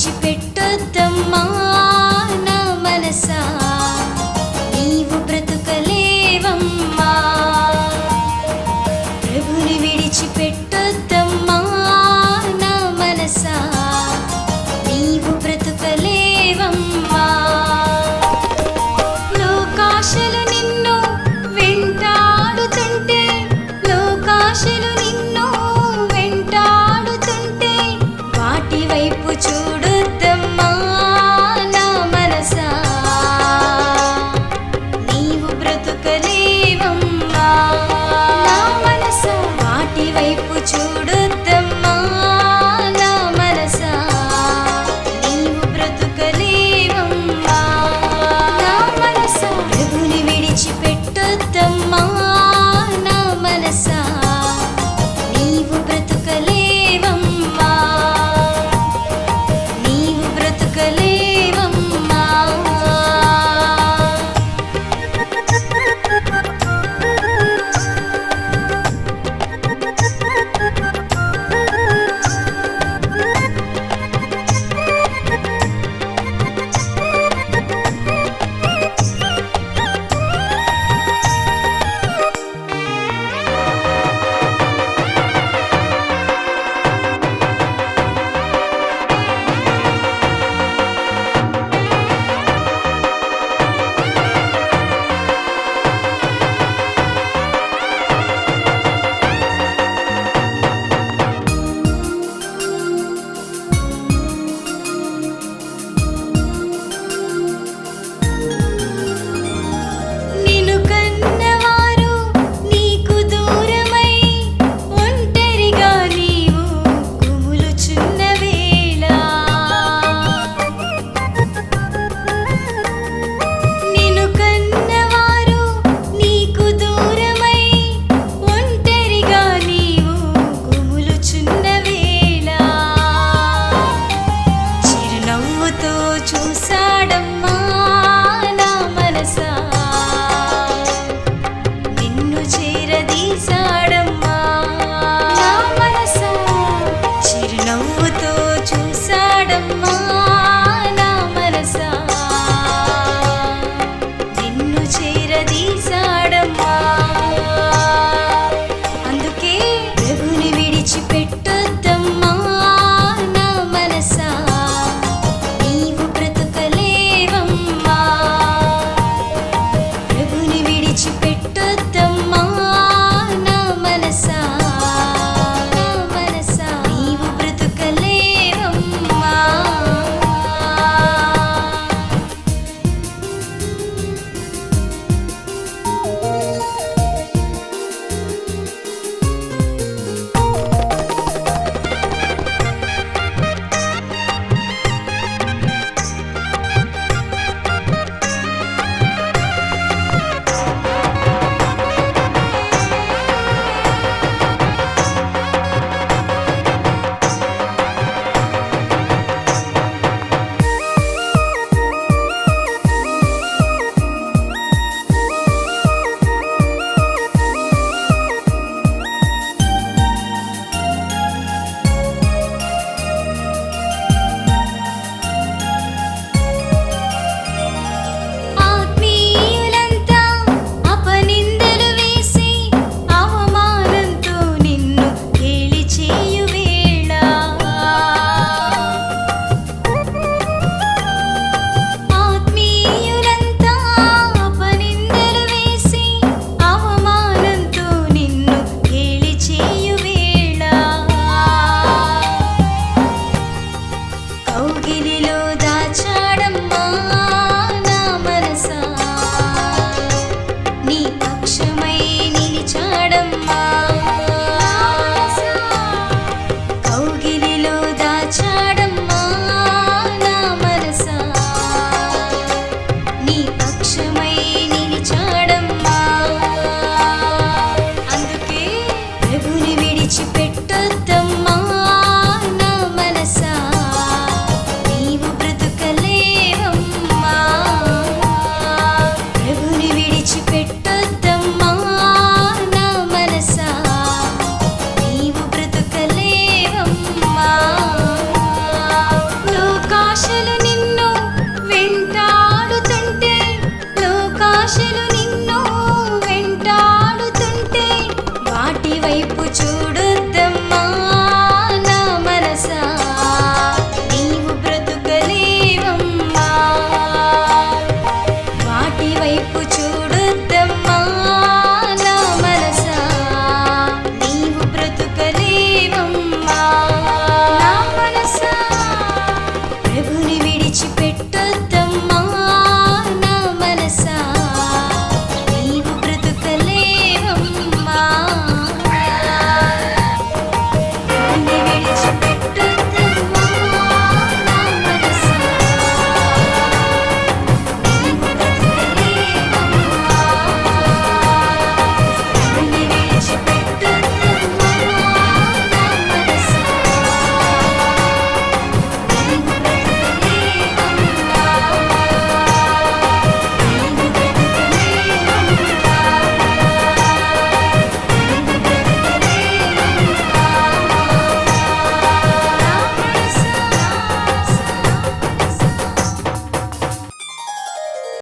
విడిచిపెట్టొద్దమ్మా నా మనసా. నీవు బ్రతుకలేవమ్మా. ప్రభుని విడిచిపెట్టొద్దమ్మా నా మనసా. నీవు బ్రతుకలేవమ్మా. లోకాశలు నిన్ను వెంటాడుతుంటే లోకాశలు